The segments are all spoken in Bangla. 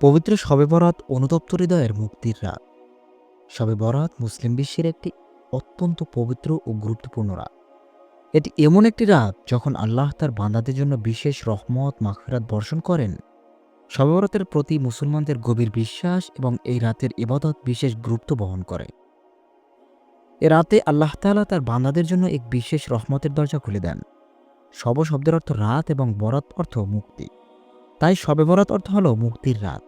পবিত্র শবে বরাত অনুতপ্ত হৃদয়ের মুক্তির রাত। শবে বরাত মুসলিম বিশ্বের একটি অত্যন্ত পবিত্র ও গুরুত্বপূর্ণ রাত। এটি এমন একটি রাত যখন আল্লাহ তার বান্দাদের জন্য বিশেষ রহমত, মাগফিরাত বর্ষণ করেন। শবে বরাতের প্রতি মুসলমানদের গভীর বিশ্বাস এবং এই রাতের ইবাদত বিশেষ গুরুত্ব বহন করে। এ রাতে আল্লাহ তাআলা তার বান্দাদের জন্য এক বিশেষ রহমতের দরজা খুলে দেন। শব শব্দের অর্থ রাত এবং বরাত অর্থ মুক্তি। তাই শবে বরাত অর্থ হল মুক্তির রাত।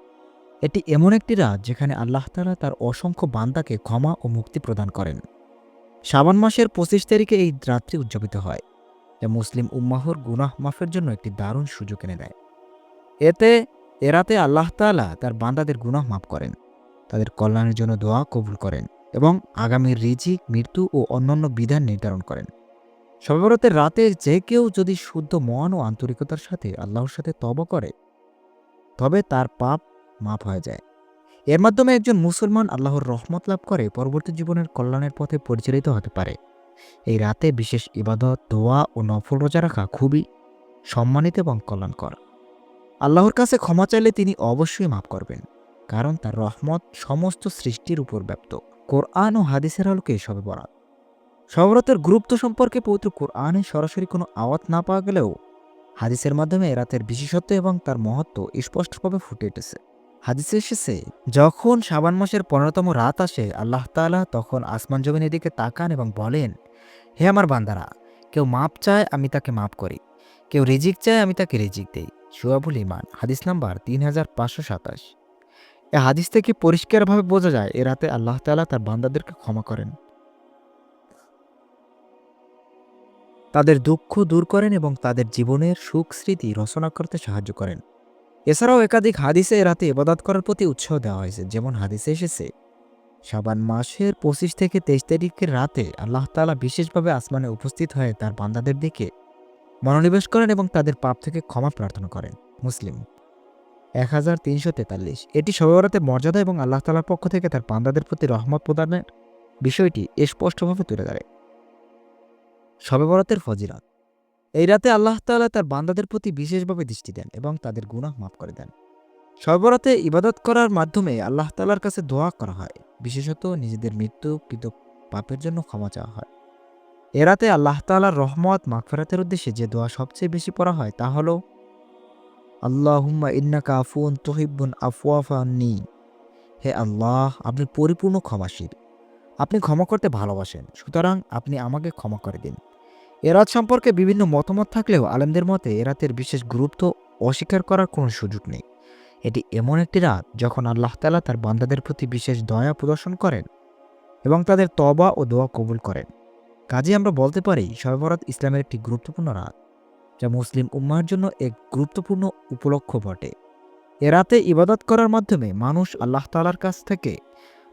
এটি এমন একটি রাত যেখানে আল্লাহ তাআলা তার অসংখ্য বান্দাকে ক্ষমা ও মুক্তি প্রদান করেন। শাবান মাসের পঁচিশ তারিখে এই রাত্রি উদযাপিত হয়, যা মুসলিম উম্মাহর গুনাহ মাফের জন্য একটি দারুণ সুযোগ এনে দেয়। এতে এরাতে আল্লাহ তাআলা তার বান্দাদের গুনাহ মাফ করেন, তাদের কল্যাণের জন্য দোয়া কবুল করেন এবং আগামীর রিজিক, মৃত্যু ও অন্যান্য বিধান নির্ধারণ করেন। সবেবরতের রাতে যে কেউ যদি শুদ্ধ মন ও আন্তরিকতার সাথে আল্লাহর সাথে তব করে, তবে তার পাপ মাফ হয়ে যায়। এর মাধ্যমে একজন মুসলমান আল্লাহর রহমত লাভ করে পরবর্তী জীবনের কল্যাণের পথে পরিচালিত হতে পারে। এই রাতে বিশেষ ইবাদত, দোয়া ও নফল রোজা রাখা খুবই সম্মানিত এবং কল্যাণকর। আল্লাহর কাছে ক্ষমা চাইলে তিনি অবশ্যই মাফ করবেন, কারণ তার রহমত সমস্ত সৃষ্টির উপর ব্যপ্ত। কোরআন ও হাদিসের আলোকে সবে বরাত। সবরতের গুরুত্ব সম্পর্কে পবিত্র কোরআনে সরাসরি কোনো আওয়াত না পাওয়া গেলেও হাদিসের মাধ্যমে রাতের বিশেষত্ব এবং তার মহত্ব স্পষ্টভাবে ফুটে উঠেছে। হাদিসে এসেছে, যখন শাবান মাসের পনেরোতম রাত আসে, আল্লাহ তাআলা তখন আসমান জমিনের দিকে তাকান এবং বলেন, হে আমার বান্দারা, কেউ মাপ চায়, আমি তাকে মাপ করি। কেউ রিজিক চায়, আমি তাকে রিজিক দেই। সুয়াবুল ইমান হাদিস নাম্বার তিন হাজার পাঁচশো সাতাশ। এ হাদিস থেকে পরিষ্কারভাবে বোঝা যায়, এ রাতে আল্লাহ তাআলা তার বান্দাদেরকে ক্ষমা করেন। তাদের দুঃখ দূর করেন এবং তাদের জীবনের সুখ স্মৃতি রচনা করতে সাহায্য করেন। এছাড়াও একাধিক হাদিসে রাতে ইবাদত করার প্রতি উৎসাহ দেওয়া হয়েছে, যেমন হাদিসে এসেছে শাবান মাসের পঁচিশ থেকে তেইশ তারিখের রাতে আল্লাহ তাআলা বিশেষভাবে আসমানে উপস্থিত হয়ে তার বান্দাদের দিকে মনোনিবেশ করেন এবং তাদের পাপ থেকে ক্ষমা প্রার্থনা করেন। মুসলিম, এক হাজার তিনশো তেতাল্লিশ, এটি সবেবরাতের মর্যাদা এবং আল্লাহ তালার পক্ষ থেকে তার বান্দাদের প্রতি রহমত প্রদানের বিষয়টি স্পষ্টভাবে তুলে ধরে। শবে বরাতের ফজিরাত এই রাতে আল্লাহ তাআলা তার বান্দাদের প্রতি বিশেষভাবে দৃষ্টি দেন এবং তাদের গুনাহ মাফ করে দেন। সর্বরাতে ইবাদত করার মাধ্যমে আল্লাহ তাআলার কাছে দোয়া করা হয়, বিশেষত নিজেদের মৃত্যু কৃত পাপের জন্য ক্ষমা চাওয়া হয়। এ রাতে আল্লাহ তাআলার রহমত মাগফিরাতের উদ্দেশ্যে যে দোয়া সবচেয়ে বেশি পড়া হয় তা হলো, আল্লাহুম্মা ইন্নাকা আফুন তুহিব্বুন আফওয়াফা আন্নি। হে আল্লাহ, আপনি পরিপূর্ণ ক্ষমাশীল। আপনি ক্ষমা করতে ভালোবাসেন, সুতরাং আপনি আমাকে ক্ষমা করে দিন। এরাত সম্পর্কে বিভিন্ন মতামত থাকলেও আলেমদের মতে এরাতের বিশেষ গুরুত্ব অস্বীকার করার কোনো সুযোগ নেই। এটি এমন একটি রাত যখন আল্লাহ তাআলা তার বান্দাদের প্রতি বিশেষ দয়া প্রদর্শন করেন এবং তাদের তবা ও দোয়া কবুল করেন। কাজে আমরা বলতে পারি শবে বরাত ইসলামের একটি গুরুত্বপূর্ণ রাত, যা মুসলিম উম্মার জন্য এক গুরুত্বপূর্ণ উপলক্ষ বটে। এ রাতে ইবাদত করার মাধ্যমে মানুষ আল্লাহ তাআলার কাছ থেকে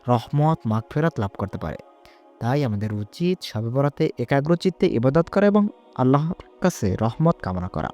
রহমত, মাগফেরাত লাভ করতে পারে। তাই আমাদের উচিত সবে বরাতে একাগ্রচিত্তে ইবাদত করা এবং আল্লাহর কাছে রহমত কামনা করা।